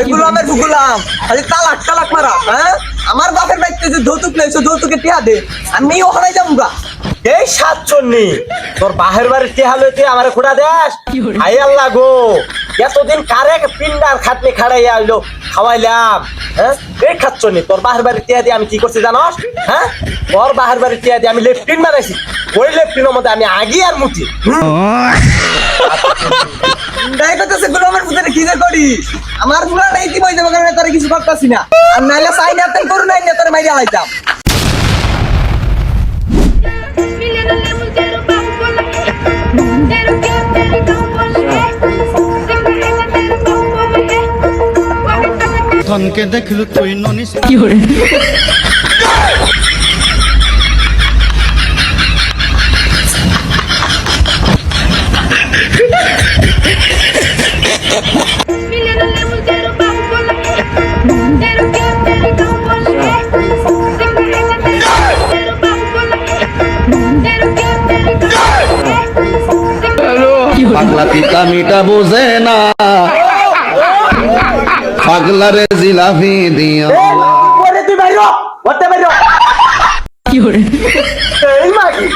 এগুলো আমার ভুগুলাম খালি তালাক তালাক মারা হ্যাঁ? আমার বাপের বাড়িতে যে যৌতুক নেই সে যৌতুকে টিয়া দে আমি ওখানে যাব গা। এই সাতচন্নি তোর বাহের বাড়ির টেহা লইতে আমার খুঁড়া দেশ হাই আল্লাহ গো এতদিন কারে পিন্ডার খাটনি খাড়াইয়া আইলো খাওয়াইলাম হ্যাঁ? এই খাচ্ছনি তোর বাহের বাড়ির টিয়া দিয়ে আমি কি করছি জানস? হ্যাঁ? তোর বাহের বাড়ির টিয়া দিয়ে আমি লেফটিন বানাইছি ওই লেফটিনের মধ্যে আমি আগি আর মুটি তাই কথা সেগুলো আমার কি যে করি? আমার পুরাটা ইতিমধ্যে যাব কারণে তারা কিছু করতেছি না। আর নাইলে চাই না তাই করু নাই না তারা মাইরে আলাইতাম Menino lembro de um papo পাগলা পিতা মিটা বোঝে না। পাগলারে জিলাপি দিয়া তুই বাইরো ওতে বাইরো এই মাগি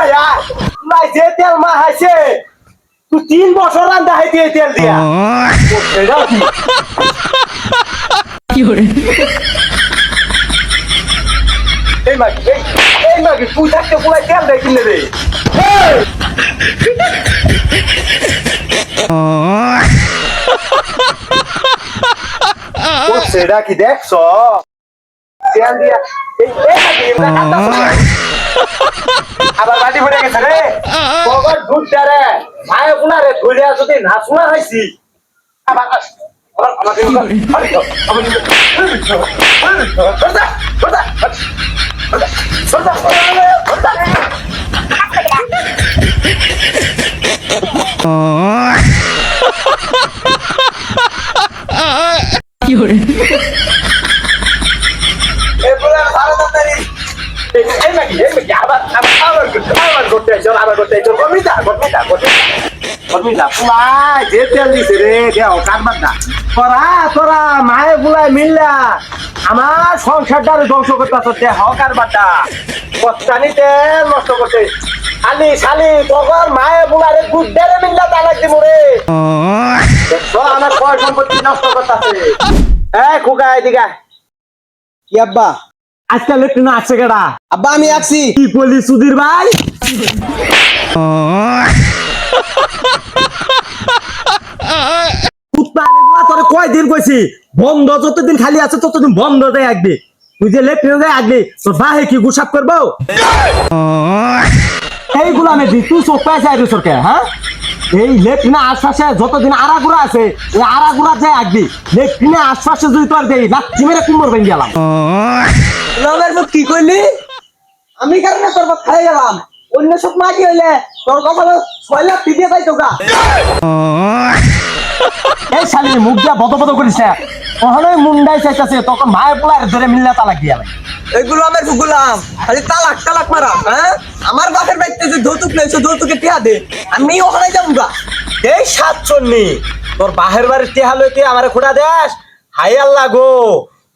দেয়া তুই তিন বছর রান্দা হাইতে এই। তেল দিয়া কি এই মাগি এই মাগি তুই থাকতে পুরাই তেল দেয় কিনে ও সেটা কি দেখছ তেল দিয়া না? আবার বাটি পড়ে গেছে রে কবার ঢুকছে রে মায়ে গুলা রে ধরে যদি না শোনা হয়েছি আবার আমাকে গরমিতা পুলাই যে তেল দিছে রে দেও কারবার না তোরা তোরা মায়ে বুলাই মিললা। আমার সংসারটা ধ্বংস করতেছ দেহ কারবারটা। কত্তানি তেল নষ্ট করছে। খালি শালি তখন মায়ে বুলারে গুড্ডারে মিললা তালাক দিব রে আমার কয় সম্পত্তি নষ্ট করতেছে এই খুকা এদিকে। কি আব্বা? আজকাল লেট্রিন আছে কেডা? আব্বা আমি আসছি। কি বলি সুধীর ভাই? কয়দিন কইছি, বন্ধ যতদিন খালি আছে ততদিন বন্ধ দেয় একদিন তুই যে লেট্রিন দেয় একদিন তোর বাহে কি গুসাপ করব? এইগুলো আমি দিই তুই চোখ পাইছে আর সরকার হ্যাঁ? এই লেট্রিনে আশপাশে যতদিন আড়াগুড়া আছে, এই আড়াগুড়া যায় একদিন লেট্রিনে আশপাশে যদি তোর দেই লাচ্ছি মেরে কুমড় ভেঙে গেলাম। আমার বুক কি করলি আমি কারণে তোর বাপ খাই গেলাম। অন্য সব মাটি হইলে তোর কপালে ছয় লাখ পিটিয়ে যাই তোকা এই শালি, মুখ দিয়া বদ বদ করিস ওখানে মুন্ডাই চাইতেছে, তখন মায়ের পোলার ধরে মিললে তালাক দিয়া এগুলো আমার ভুগুলাম খালি তালাক তালাক মারা হ্যাঁ? আমার বাপের বাড়িতে যে যৌতুক নেই, সে যৌতুকে টিয়া দে, আমি ওখানে যাব এই সাতচন্নি তোর বাহের বাড়ির টেহা লইতে আমার খুঁড়া দেশ হাই আল্লাহ গো,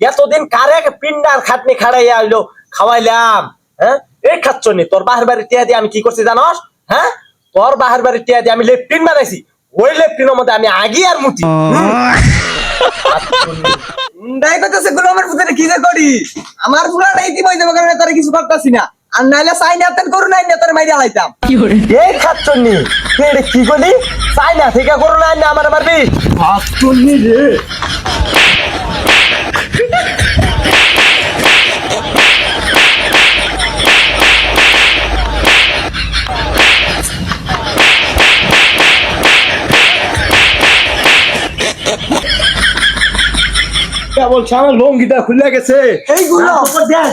এতদিন কারে পিন্ডার খাটনি খাড়াইয়া আইলো, খাওয়াইলাম হ্যাঁ? এই খাচ্ছনি তোর বাহের বাড়ির টিয়া দিয়ে আমি কি করছি জানস? হ্যাঁ? তোর বাহের বাড়ির টিয়া দিয়ে আমি লেফটিন বানাইছি। ওই লেফটিনের মধ্যে আমি আগি আর মুটি। তাই কথা সেগুলো আমার ভিতরে কি যে করি? আমার পুরাটা ইতিমধ্যে যাব কারণে তারা কিছু করতেছি না। আর নাইলে চাই না তাই করু নাই না তারা মাইরে আলাইতাম এই খাচ্ছনি তুই কি করলি চাই না থেকে করো না না আমার মারবি? খাচ্ছনি রে। বলছে আমার লঙ্গিটা খুলে গেছে। এইগুলো? দেয়া